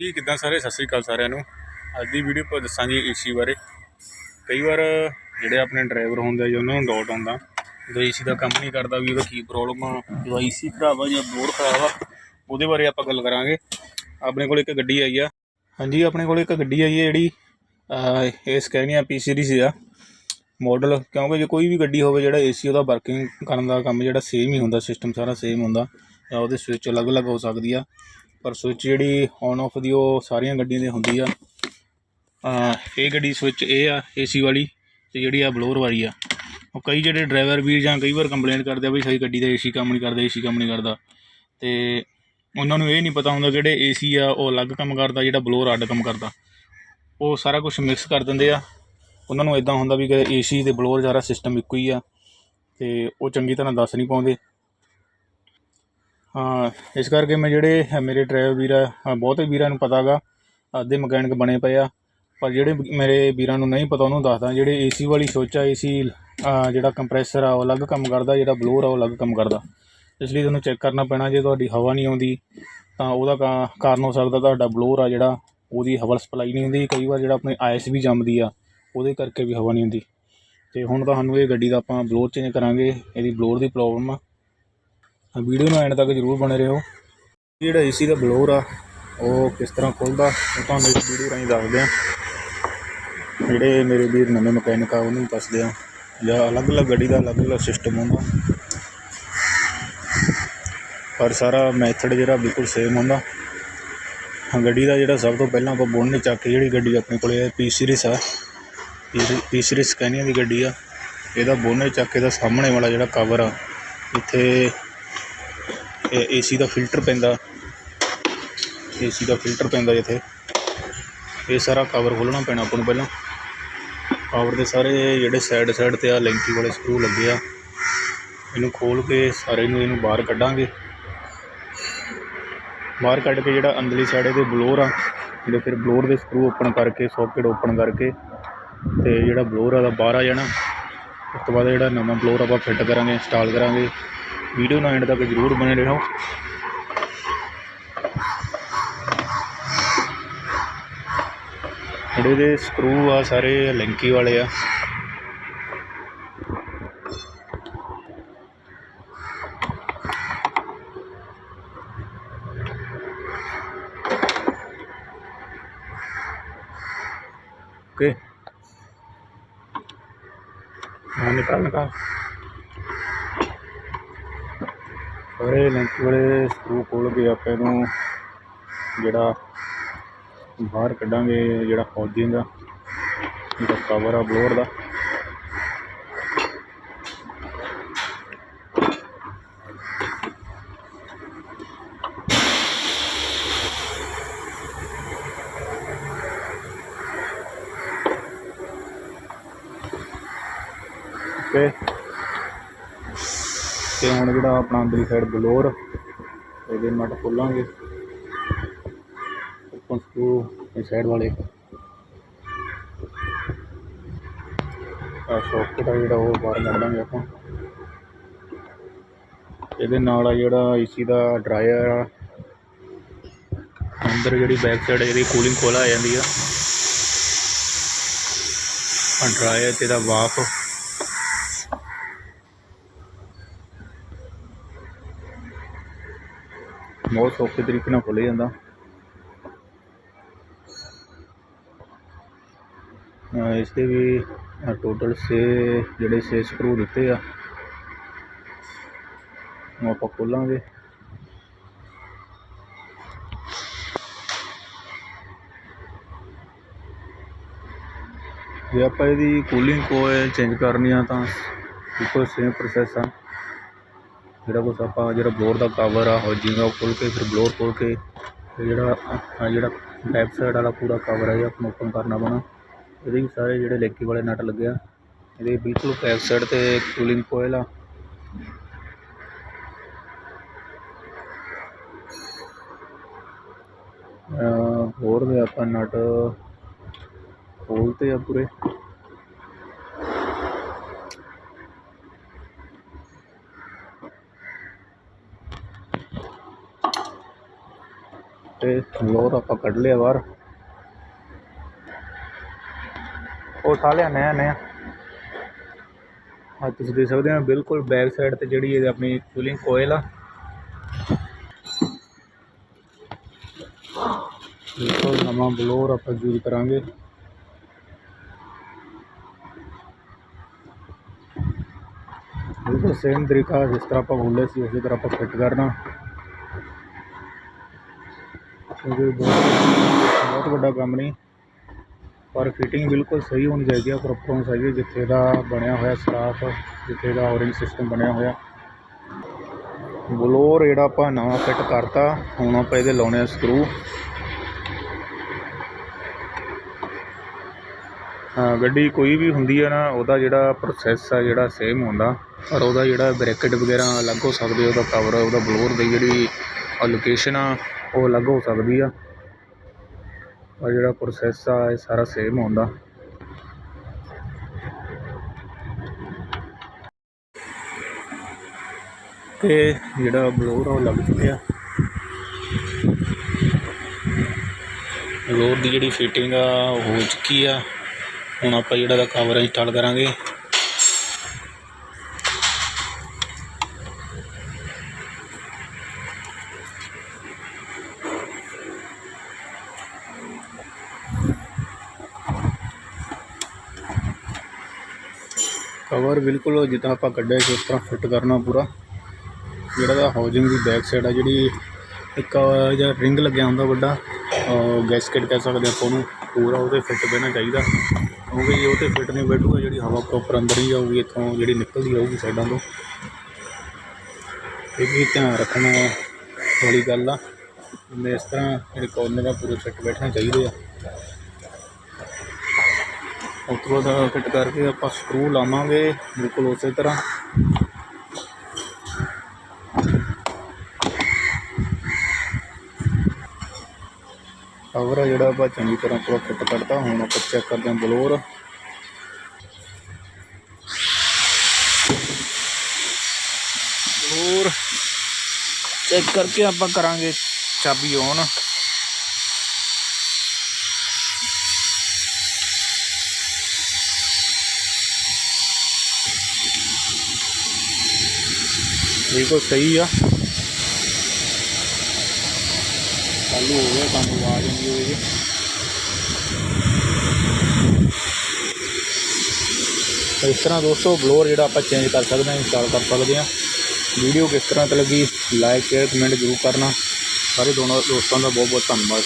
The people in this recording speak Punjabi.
ਜੀ ਕਿੱਦਾਂ ਸਾਰੇ? ਸਤਿ ਸ੍ਰੀ ਅਕਾਲ ਸਾਰਿਆਂ ਨੂੰ। ਅੱਜ ਦੀ ਵੀਡੀਓ ਆਪਾਂ ਦੱਸਾਂਗੇ ਏਸੀ ਬਾਰੇ। ਕਈ ਵਾਰ ਜਿਹੜੇ ਆਪਣੇ ਡਰਾਈਵਰ ਹੁੰਦੇ ਆ ਜਾਂ ਉਹਨਾਂ ਨੂੰ ਡਾਊਟ ਆਉਂਦਾ ਜਦੋਂ ਏਸੀ ਦਾ ਕੰਮ ਨਹੀਂ ਕਰਦਾ ਵੀ ਉਹਦਾ ਕੀ ਪ੍ਰੋਬਲਮ ਆ ਜਦੋਂ ਏਸੀ ਖਰਾਬ ਆ ਜਾਂ ਬੋਰਡ ਖਰਾਬ ਆ ਉਹਦੇ ਬਾਰੇ ਆਪਾਂ ਗੱਲ ਕਰਾਂਗੇ। ਆਪਣੇ ਕੋਲ ਇੱਕ ਗੱਡੀ ਆਈ ਆ। ਹਾਂਜੀ ਆਪਣੇ ਕੋਲ ਇੱਕ ਗੱਡੀ ਆਈ ਆ ਜਿਹੜੀ ਅਹ, ਇਹ ਸਕੈਨੀਆ ਪੀ ਸੀਰੀਜ਼ ਆ। ਮਾਡਲ ਕਿਉਂਕਿ ਜੇ ਕੋਈ ਵੀ ਗੱਡੀ ਹੋਵੇ ਜਿਹੜਾ ਏਸੀ ਉਹਦਾ ਵਰਕਿੰਗ ਕਰਨ ਦਾ ਕੰਮ ਜਿਹੜਾ ਸੇਮ ਹੀ ਹੁੰਦਾ ਸਿਸਟਮ ਸਾਰਾ ਸੇਮ ਹੁੰਦਾ ਜਾਂ ਉਹਦੇ ਸਵਿਚ ਅਲੱਗ-ਅਲੱਗ ਹੋ ਸਕਦੀ ਆ। ਪਰ ਸਵਿਚ ਜਿਹੜੀ ਔਨ ਆਫ ਦੀ ਉਹ ਸਾਰੀਆਂ ਗੱਡੀਆਂ ਦੀ ਹੁੰਦੀ ਆ। ਇਹ ਗੱਡੀ ਸਵਿਚ ਇਹ ਆ ਏਸੀ ਵਾਲੀ ਤੇ ਜਿਹੜੀ ਆ ਬਲੋਰ ਵਾਲੀ ਆ। ਉਹ ਕਈ ਜਿਹੜੇ ਡਰਾਈਵਰ ਵੀਰ ਜਾਂ ਕਈ ਵਾਰ ਕੰਪਲੇਂਟ ਕਰਦੇ ਆ ਵੀ ਸਾਡੀ ਗੱਡੀ ਦਾ ਏਸੀ ਕੰਮ ਨਹੀਂ ਕਰਦਾ ਏਸੀ ਕੰਮ ਨਹੀਂ ਕਰਦਾ। ਤੇ ਉਹਨਾਂ ਨੂੰ ਇਹ ਨਹੀਂ ਪਤਾ ਹੁੰਦਾ ਜਿਹੜੇ ਏਸੀ ਆ, ਉਹ ਅਲੱਗ ਕੰਮ ਕਰਦਾ, ਜਿਹੜਾ ਬਲੋਰ ਅੱਡ ਕੰਮ ਕਰਦਾ। ਉਹ ਸਾਰਾ ਕੁਝ ਮਿਕਸ ਕਰ ਦਿੰਦੇ ਆ। ਉਹਨਾਂ ਨੂੰ ਇਦਾਂ ਹੁੰਦਾ ਵੀ ਕਿ ਏਸੀ ਤੇ ਬਲੋਰ ਸਾਰਾ ਸਿਸਟਮ ਇੱਕੋ ਹੀ ਆ। ਤੇ ਉਹ ਚੰਗੀ ਤਰ੍ਹਾਂ ਦੱਸ ਨਹੀਂ ਪਾਉਂਦੇ। ਇਸ ਕਰਕੇ ਮੈਂ ਜਿਹੜੇ ਮੇਰੇ ਡਰਾਈਵਰ ਵੀਰ ਆ ਬਹੁਤੇ ਵੀਰਾਂ ਨੂੰ ਪਤਾ ਗਾ ਅੱਧੇ ਮਕੈਨਿਕ ਬਣੇ ਪਏ ਆ, ਪਰ ਜਿਹੜੇ ਮੇਰੇ ਵੀਰਾਂ ਨੂੰ ਨਹੀਂ ਪਤਾ, ਉਹਨੂੰ ਦੱਸਦਾ, ਜਿਹੜੇ ਏਸੀ ਵਾਲੀ ਸੋਚ ਆ ਏਸੀ ਜਿਹੜਾ ਕੰਪਰੈਸਰ ਆ, ਉਹ ਅਲੱਗ ਕੰਮ ਕਰਦਾ, ਜਿਹੜਾ ਬਲੋਰ ਆ, ਉਹ ਅਲੱਗ ਕੰਮ ਕਰਦਾ। ਇਸ ਲਈ ਤੁਹਾਨੂੰ ਚੈੱਕ ਕਰਨਾ ਪੈਣਾ, ਜੇ ਤੁਹਾਡੀ ਹਵਾ ਨਹੀਂ ਆਉਂਦੀ, ਤਾਂ ਉਹਦਾ ਕਾ- ਕਾਰਨ ਹੋ ਸਕਦਾ ਤੁਹਾਡਾ ਬਲੋਰ ਆ ਜਿਹੜਾ, ਉਹਦੀ ਹਵਾ ਸਪਲਾਈ ਨਹੀਂ ਹੁੰਦੀ, ਕਈ ਵਾਰ ਜਿਹੜਾ ਆਪਣੇ ਆਇਸ ਵੀ ਜੰਮਦੀ ਆ, ਉਹਦੇ ਕਰਕੇ ਵੀ ਹਵਾ ਨਹੀਂ ਹੁੰਦੀ। ਤੇ ਹੁਣ ਤੁਹਾਨੂੰ ਇਹ ਗੱਡੀ ਦਾ ਆਪਾਂ ਬਲੋਰ ਚੇਂਜ ਕਰਾਂਗੇ, ਇਹਦੀ ਬਲੋਰ ਦੀ ਪ੍ਰੋਬਲਮ ਆ। ਵੀਡੀਓ ਨੂੰ ਐਂਡ ਤੱਕ ਜ਼ਰੂਰ ਬਣੇ ਰਹੋ। ਜਿਹੜਾ ਏਸੀ ਦਾ ਬਲੋਰ ਆ, ਉਹ ਕਿਸ ਤਰ੍ਹਾਂ ਖੁੱਲਦਾ, ਉਹ ਤੁਹਾਨੂੰ ਇਸ ਵੀਡੀਓ ਰਾਹੀਂ ਦੱਸਦੇ ਆ ਜਿਹੜੇ ਮੇਰੇ ਵੀਰ ਨਵੇਂ ਮਕੈਨਿਕ ਆ, ਉਹਨੂੰ ਦੱਸਦੇ ਆ ਜਾਂ ਅਲੱਗ-ਅਲੱਗ ਗੱਡੀ ਦਾ ਅਲੱਗ-ਅਲੱਗ ਸਿਸਟਮ ਹੁੰਦਾ। ਪਰ ਸਾਰਾ ਮੈਥਡ ਜਿਹੜਾ ਬਿਲਕੁਲ ਸੇਮ ਹੁੰਦਾ। ਹਾਂ, ਗੱਡੀ ਦਾ ਜਿਹੜਾ ਸਭ ਤੋਂ ਪਹਿਲਾਂ ਆਪਾਂ ਬੋਨਟ ਚੱਕ ਕੇ ਜਿਹੜੀ ਗੱਡੀ ਆਪਣੇ ਕੋਲੇ ਹੈ ਪੀ ਸੀਰੀਜ਼ ਆ। ਪੀ ਸੀਰੀਜ਼ ਸਕੈਨੀਆ ਦੀ ਗੱਡੀ ਆ। ਇਹਦਾ ਬੋਨਟ ਚੱਕ ਕੇ ਦਾ ਸਾਹਮਣੇ ਵਾਲਾ ਜਿਹੜਾ ਕਵਰ ਆ, ਇੱਥੇ ਏਸੀ ਦਾ ਫਿਲਟਰ ਪੈਂਦਾ। ਏਸੀ ਦਾ ਫਿਲਟਰ ਪੈਂਦਾ ਇੱਥੇ। ਇਹ ਸਾਰਾ ਕਵਰ ਖੋਲ੍ਹਣਾ ਪੈਣਾ ਆਪਾਂ ਨੂੰ ਪਹਿਲਾਂ। ਕਵਰ ਦੇ ਸਾਰੇ ਜਿਹੜੇ ਸਾਈਡ ਸਾਈਡ ਤੇ ਆ, ਲੈਂਕੀ ਵਾਲੇ ਸਕਰੂ ਲੱਗੇ ਆ। ਇਹਨੂੰ ਖੋਲ ਕੇ ਸਾਰੇ ਨੂੰ ਇਹਨੂੰ ਬਾਹਰ ਕੱਢਾਂਗੇ। ਬਾਹਰ ਕੱਢ ਕੇ ਜਿਹੜਾ ਅੰਦਰਲੀ ਸਾਈਡ ਇਹਦੇ ਬਲੋਰ ਆ ਜਿਹੜੇ ਫਿਰ ਬਲੋਰ ਦੇ ਸਕਰੂ ਓਪਨ ਕਰਕੇ ਸੌਕੇਟ ਓਪਨ ਕਰਕੇ ਤੇ ਜਿਹੜਾ ਬਲੋਰ ਆ ਦਾ ਬਾਹਰ ਆ ਜਾਣਾ। ਉਸ ਤੋਂ ਬਾਅਦ ਜਿਹੜਾ ਨਵਾਂ ਬਲੋਰ ਆਪਾਂ ਫਿੱਟ ਕਰਾਂਗੇ ਇੰਸਟਾਲ ਕਰਾਂਗੇ। ਵੀਡੀਓ ਨੂੰ ਐਂਡ ਤੱਕ ਜ਼ਰੂਰ ਬਣੇ ਰਹੋ। ਜਿਹੜੇ ਦੇ ਸਕਰੂ ਆ, ਸਾਰੇ ਲਿੰਕੀ ਵਾਲੇ ਆ। ओके हाँ निकाल निकाल ਸਾਰੇ ਲਿੰਕ ਵਾਲੇ ਸਕਰੂ ਖੋਲ ਕੇ ਆਪਾਂ ਇਹਨੂੰ ਜਿਹੜਾ ਬਾਹਰ ਕੱਢਾਂਗੇ ਜਿਹੜਾ ਫੌਜਿੰਗ ਦਾ ਜਿਹੜਾ ਕਵਰ ਆ ਬਲੋਰ ਦਾ ਓਕੇ ਤੇ ਹੁਣ ਜਿਹੜਾ ਆਪਣਾ ਅੰਦਰਲੀ ਸਾਈਡ ਬਲੋਰ, ਇਹਦੇ ਨਟ ਖੋਲਾਂਗੇ। ਓਪਨ ਸਕਰੂ ਇਸ ਸਾਈਡ ਵਾਲੇ। ਆ ਸੌਕਟ ਆ ਜਿਹੜਾ, ਉਹ ਬਾਹਰ ਕੱਢ ਦਾਂਗੇ ਆਪਾਂ। ਇਹਦੇ ਨਾਲ ਆ ਜਿਹੜਾ ਏਸੀ ਦਾ ਡਰਾਇਰ ਆ। ਅੰਦਰ ਜਿਹੜੀ ਬੈਕ ਸਾਈਡ ਇਹਦੀ ਕੂਲਿੰਗ ਖੋਲਾ ਆ ਜਾਂਦੀ ਆ। ਆ ਡਰਾਇਰ ਤੇ ਦਾ ਵਾਫ ਬਹੁਤ ਸੌਖੇ ਤਰੀਕੇ ਨਾਲ ਖੁੱਲ੍ਹ ਜਾਂਦਾ। ਇਸ 'ਤੇ ਵੀ ਟੋਟਲ 6 ਜਿਹੜੇ 6 ਸਕਰੂ ਦਿੱਤੇ ਆ। ਉਹ ਆਪਾਂ ਖੋਲਾਂਗੇ। ਜੇ ਆਪਾਂ ਇਹਦੀ ਕੂਲਿੰਗ ਕੋਇਲ ਚੇਂਜ ਕਰਨੀ ਆ ਤਾਂ ਬਿਲਕੁਲ ਸੇਮ ਪ੍ਰੋਸੈਸ ਆ। ਜਿਹੜਾ ਕੁਛ ਆਪਾਂ ਜਿਹੜਾ ਬਲੋਰ ਦਾ ਕਵਰ ਆ ਹੋਜਿੰਗ ਆ ਉਹ ਖੋਲ੍ਹ ਕੇ, ਫਿਰ ਬਲੋਰ ਖੋਲ੍ਹ ਕੇ ਜਿਹੜਾ ਆਹ ਜਿਹੜਾ ਬੈਕ ਸਾਈਡ ਵਾਲਾ ਪੂਰਾ ਕਵਰ ਹੈ ਇਹ ਆਪਾਂ ਨੂੰ ਓਪਨ ਕਰਨਾ ਪੈਣਾ ਇਹਦੇ ਵੀ ਸਾਰੇ ਜਿਹੜੇ ਲੇਕੀ ਵਾਲੇ ਨਟ ਲੱਗੇ ਆ। ਇਹਦੇ ਬਿਲਕੁਲ ਬੈਕ ਸਾਈਡ ਤੇ ਕੂਲਿੰਗ ਕੋਇਲ ਆ। ਹੋਰ ਦੇ ਆਪਾਂ ਨਟ ਖੋਲ੍ਹਤੇ ਆ ਪੂਰੇ। ਤੇ ਲੋਰ ਆਪਾਂ ਕੱਢ ਲਿਆ ਬਾਹਰ। ਉਹ ਉਠਾ ਲਿਆ ਨया ਆ। ਤੁਸੀਂ ਦੇਖ ਸਕਦੇ ਹੋ, ਬਿਲਕੁਲ ਬੈਕ ਸਾਈਡ ਤੇ ਜਿਹੜੀ ਇਹ ਆਪਣੀ ਕੂਲਿੰਗ ਕੋਇਲ ਆ। ਬਿਲਕੁਲ ਨਵਾਂ ਬਲੋਰ ਆਪਾਂ ਯੂਜ਼ ਕਰਾਂਗੇ। ਬਿਲਕੁਲ ਸੇਮ ਤਰੀਕਾ ਜਿਸ ਤਰ੍ਹਾਂ ਆਪਾਂ ਬੋਲੇ ਸੀ, ਉਸੇ ਤਰ੍ਹਾਂ ਆਪਾਂ ਫਿੱਟ ਕਰਨਾ। ਕਿਉਂਕਿ ਬਹੁਤ ਬਹੁਤ ਵੱਡਾ ਕੰਮ ਨਹੀਂ। ਪਰ ਫਿਟਿੰਗ ਬਿਲਕੁਲ ਸਹੀ ਹੋਣੀ ਚਾਹੀਦੀ ਹੈ ਪ੍ਰੋਪਰ ਹੋਣੀ ਚਾਹੀਦੀ ਹੈ ਜਿੱਥੇ ਦਾ ਬਣਿਆ ਹੋਇਆ ਸਟਾਫ ਜਿੱਥੇ ਦਾ ਔਰਿੰਗ ਸਿਸਟਮ ਬਣਿਆ ਹੋਇਆ। ਬਲੋਰ ਜਿਹੜਾ ਆਪਾਂ ਨਵਾਂ ਫਿੱਟ ਕਰਤਾ, ਹੁਣ ਆਪਾਂ ਇਹਦੇ ਲਾਉਣੇ ਆ ਸਕਰੂ ਹਾਂ, ਗੱਡੀ ਕੋਈ ਵੀ ਹੁੰਦੀ ਹੈ ਨਾ, ਉਹਦਾ ਜਿਹੜਾ ਪ੍ਰੋਸੈਸ ਆ ਜਿਹੜਾ ਸੇਮ ਹੁੰਦਾ। ਪਰ ਉਹਦਾ ਜਿਹੜਾ ਬ੍ਰੈਕਟ ਵਗੈਰਾ ਅਲੱਗ ਹੋ ਸਕਦੇ ਉਹਦਾ ਕਵਰ ਉਹਦਾ ਬਲੋਰ ਦੀ ਜਿਹੜੀ ਲੋਕੇਸ਼ਨ ਆ ਉਹ ਅਲੱਗ ਹੋ ਸਕਦੀ ਆ। ਪਰ ਜਿਹੜਾ ਪ੍ਰੋਸੈਸ ਆ, ਇਹ ਸਾਰਾ ਸੇਮ ਹੁੰਦਾ। ਤੇ ਜਿਹੜਾ ਬਲੋਰ ਆ, ਉਹ ਲੱਗ ਚੁੱਕਿਆ। ਬਲੋਰ ਦੀ ਜਿਹੜੀ ਫਿਟਿੰਗ ਆ, ਉਹ ਹੋ ਚੁੱਕੀ ਆ। ਹੁਣ ਆਪਾਂ ਜਿਹੜਾ ਦਾ ਕਵਰ ਇੰਸਟਾਲ ਕਰਾਂਗੇ। ਕਵਰ ਬਿਲਕੁਲ ਜਿੱਦਾਂ ਆਪਾਂ ਕੱਢਿਆ ਸੀ, ਉਸ ਤਰ੍ਹਾਂ ਫਿੱਟ ਕਰਨਾ ਪੂਰਾ। ਜਿਹੜਾ ਦਾ ਹਾਊਸਿੰਗ ਦੀ ਬੈਕ ਸਾਈਡ ਆ, ਜਿਹੜੀ ਇੱਕ ਜਾਂ ਰਿੰਗ ਲੱਗਿਆ ਹੁੰਦਾ ਵੱਡਾ ਗੈਸਕਟ ਕਹਿ ਸਕਦੇ ਆਪਾਂ ਉਹਨੂੰ, ਪੂਰਾ ਉਹਦੇ ਫਿੱਟ ਬਹਿਣਾ ਚਾਹੀਦਾ। ਕਿਉਂਕਿ ਜੇ ਉਹ 'ਤੇ ਫਿੱਟ ਨਹੀਂ ਬੈਠੂਗਾ, ਜਿਹੜੀ ਹਵਾ ਪ੍ਰੋਪਰ ਅੰਦਰ ਹੀ ਜਾਊਗੀ ਇੱਥੋਂ ਜਿਹੜੀ ਨਿਕਲਦੀ ਆਊਗੀ ਸਾਈਡਾਂ ਤੋਂ। ਇਹ ਵੀ ਧਿਆਨ ਰੱਖਣਾ ਵਾਲੀ ਗੱਲ ਆ। ਇਸ ਤਰ੍ਹਾਂ, ਜਿਹੜੇ ਕੋਰਨਰ ਆ, ਪੂਰੇ ਫਿੱਟ ਬੈਠਣੇ ਚਾਹੀਦੇ ਆ। ਉਸ ਤੋਂ ਬਾਅਦ ਫਿੱਟ ਕਰਕੇ ਆਪਾਂ ਸਕਰੂ ਲਾਵਾਂਗੇ, ਬਿਲਕੁਲ ਉਸੇ ਤਰ੍ਹਾਂ। ਕਵਰ ਆ ਜਿਹੜਾ ਆਪਾਂ ਚੰਗੀ ਤਰ੍ਹਾਂ ਪੂਰਾ ਫਿੱਟ ਕਰਤਾ ਹੁਣ ਆਪਾਂ ਚੈੱਕ ਕਰਦੇ ਹਾਂ ਬਲੋਰ। ਬਲੋਰ। ਚੈੱਕ ਕਰਕੇ ਆਪਾਂ ਕਰਾਂਗੇ ਚਾਬੀ ਔਨ ਬਿਲਕੁਲ ਸਹੀ ਆ। ਚਾਲੂ ਹੋ ਗਿਆ ਕੰਮ ਆਵਾਜ਼ ਆਉਂਦੀ ਤਾਂ ਇਸ ਤਰ੍ਹਾਂ ਦੋਸਤੋ ਬਲੋਰ ਜਿਹੜਾ ਆਪਾਂ ਚੇਂਜ ਕਰ ਸਕਦੇ ਹਾਂ ਇੰਸਟਾਲ ਕਰ ਸਕਦੇ ਹਾਂ। ਵੀਡੀਓ ਕਿਸ ਤਰ੍ਹਾਂ ਤੇ ਲੱਗੀ ਲਾਈਕ ਸ਼ੇਅਰ ਕਮੈਂਟ ਜ਼ਰੂਰ ਕਰਨਾ। ਸਾਰੇ ਦੋਨੋਂ ਦੋਸਤਾਂ ਦਾ ਬਹੁਤ ਬਹੁਤ ਧੰਨਵਾਦ